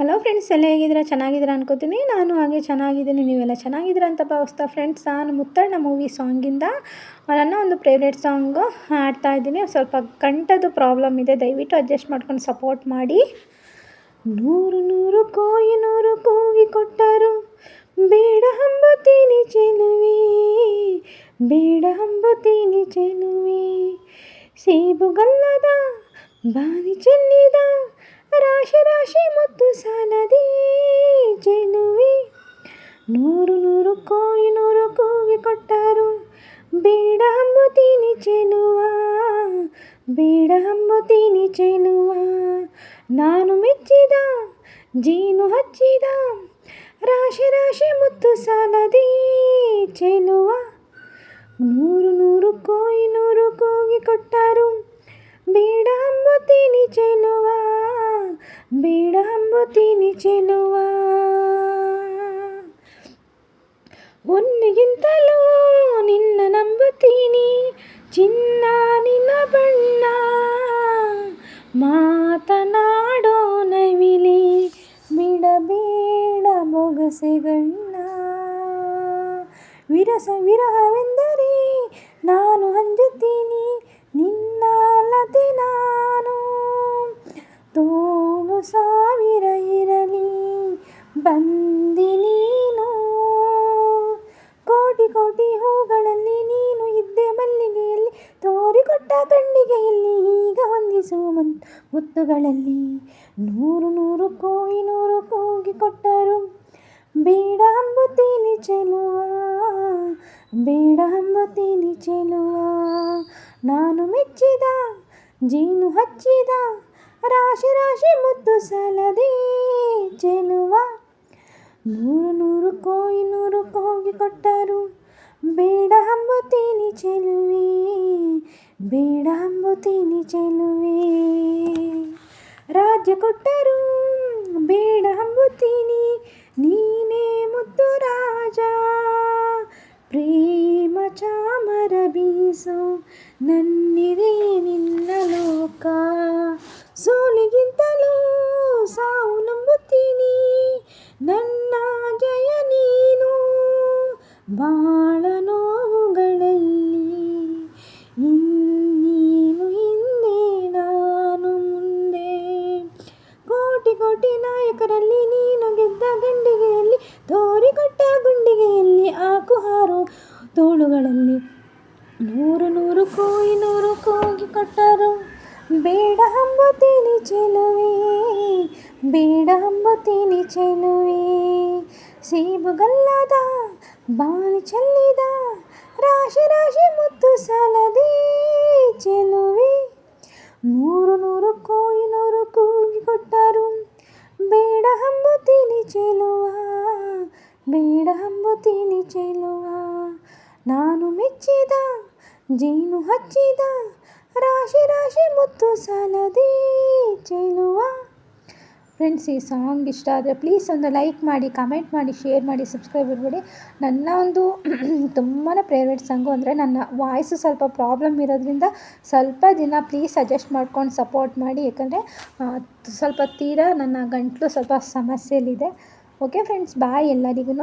Hello friends ಎಲ್ಲ ಹೇಗಿದ್ದೀರಾ? ಚೆನ್ನಾಗಿದ್ದೀರಾ ಅನ್ಕೋತೀನಿ. ನಾನು ಹಾಗೆ ಚೆನ್ನಾಗಿದ್ದೀನಿ. ನೀವೆಲ್ಲ ಚೆನ್ನಾಗಿದ್ದೀರಾ ಅಂತ ಭಾವಿಸ್ತಾ ಫ್ರೆಂಡ್ಸ್ ನಾನು ಮುತ್ತಣ್ಣ ಮೂವಿ ಸಾಂಗಿಂದ ನನ್ನ ಒಂದು ಫೇವ್ರೇಟ್ ಸಾಂಗು ಹಾಡ್ತಾ ಇದ್ದೀನಿ. ಸ್ವಲ್ಪ ಕಂಠದ್ದು ಪ್ರಾಬ್ಲಮ್ ಇದೆ. ದಯವಿಟ್ಟು ಅಡ್ಜಸ್ಟ್ ಮಾಡ್ಕೊಂಡು ಸಪೋರ್ಟ್ ಮಾಡಿ. ನೂರು ನೂರು ಕೋಯಿ, ನೂರು ಕೂಗಿ ಕೊಟ್ಟರು. ಬೇಡ ಹಂಬತೀನಿ ಚೆಲುವೆ. ಬೇಡ ಹಂಬತೀನಿ ಚೆಲುವೆ. ಸೇಬುಗಲ್ಲದ ಬಾವಿ ಚೆಲ್ಲಿದ, ರಾಶಿ ರಾಶಿ ಮುತ್ತು ಬೇಡ ಹಂಬುತ್ತೀನಿ ಚೆಲುವ ಬೇಡ ಹಂಬುತ್ತೀನಿ ಚೆಲುವ ನಾನು ಮೆಚ್ಚಿದ ಜೀನು ಹಚ್ಚಿದ ರಾಶಿ ರಾಶಿ ಮುತ್ತು ಸಾಲದಿ ಚೆಲುವ ನೂರು ನೂರು ಕೋಯಿ ನೂರು ಕೂಗಿ ಕೊಟ್ಟರು ಬೇಡ ಹಂಬುತ್ತೀನಿ ಚೆಲುವ ಬೇಡ ಹಂಬುತ್ತೀನಿ ಚೆಲುವ ಒಂದಿಗಿಂತಲೂ ನಿನ್ನ ನಂಬುತ್ತೀನಿ ಚಿನ್ನ ನಿನ್ನ ಬಣ್ಣ ಮಾತನಾಡೋ ನವಿಲಿ ಬಿಡಬೇಡ ಬೊಗಸೆಗಣ್ಣ ವಿರಸ ವಿರಹವೆಂದರೆ ಕಣ್ಣಿಗೆ ಇಲ್ಲಿ ಈಗ ಹೊಂದಿಸುವ ಮುತ್ತುಗಳಲ್ಲಿ. ನೂರು ನೂರು ಕೋಯಿ ನೂರು ಕೂಗಿ ಕೊಟ್ಟರು. ಬೇಡ ಅಂಬುತ್ತೀನಿ ಚೆಲುವ, ಬೇಡ ಅಂಬುತ್ತೀನಿ ಚೆಲುವ. ನಾನು ಮೆಚ್ಚಿದ, ಜೀನು ಹಚ್ಚಿದ, ರಾಶಿ ರಾಶಿ ಮುತ್ತು ಸಲದಿ ಚೆಲುವ. ನೂರು ನೂರು ಕೋಯಿ ನೂರು ಕೂಗಿ ಕೊಟ್ಟರು. ಬೇಡ ಹಂಬುತ್ತೀನಿ ಚೆಲುವೆ బేడాంబు తిని చెలువే. రాజకుట్టరు బేడాంబు తిని నీనే ముద్దు రాజా. ప్రేమ చామర బీసు నన్నిదే నిన్న లోక. సోలిగింతలు సావు నమ్ముతిని నన్ను ಕೋಟಿ ನಾಯಕರಲ್ಲಿ, ನೀನು ಗೆದ್ದ ಗಂಡಿಗೆಯಲ್ಲಿ ತೋರಿಕೊಟ್ಟ ಗುಂಡಿಗೆಯಲ್ಲಿ ಹಾರು. ತೋಳುಗಳಲ್ಲಿ ನೂರು ನೂರು ಕೋಯಿ, ನೂರು ಕೋಗಿ ಕೊಟ್ಟರು. ಬೇಡ ಹಂಬತೀನಿ ಚೆಲುವೆ, ಬೇಡ ಹಂಬತೀನಿ ಚೆಲುವೆ. ಸೇಬುಗಲ್ಲದ, ಬಾಣಿ ಚೆಲ್ಲಿದ, ರಾಶಿ ಚೆಲುವ ಬೇಡ ಹಂಬುತ್ತೀನಿ ಚೆಲುವ ನಾನು ಮೆಚ್ಚಿದ ಜೀನು ಹಚ್ಚಿದ ರಾಶಿ ರಾಶಿ ಮುತ್ತು ಸಾಲದೆ ಚೆಲುವ ಫ್ರೆಂಡ್ಸ್, ಈ ಸಾಂಗ್ ಇಷ್ಟ ಆದರೆ ಪ್ಲೀಸ್ ಒಂದು ಲೈಕ್ ಮಾಡಿ ಕಮೆಂಟ್ ಮಾಡಿ ಶೇರ್ ಮಾಡಿ ಸಬ್ಸ್ಕ್ರೈಬ್ ಇರಬೇಡಿ ನನ್ನ ಒಂದು ತುಂಬಾ ಫೇವ್ರೇಟ್ ಸಾಂಗು ಅಂದರೆ ನನ್ನ ವಾಯ್ಸು ಸ್ವಲ್ಪ ಪ್ರಾಬ್ಲಮ್ ಇರೋದ್ರಿಂದ ಸ್ವಲ್ಪ ದಿನ ಪ್ಲೀಸ್ ಸಜೆಸ್ಟ್ ಮಾಡ್ಕೊಂಡು ಸಪೋರ್ಟ್ ಮಾಡಿ. ಯಾಕಂದರೆ ಸ್ವಲ್ಪ ತೀರಾ ನನ್ನ ಗಂಟಲು ಸ್ವಲ್ಪ ಸಮಸ್ಯೆಯಲ್ಲಿದೆ. ಓಕೆ ಫ್ರೆಂಡ್ಸ್ ಬಾಯ್ ಎಲ್ಲರಿಗೂ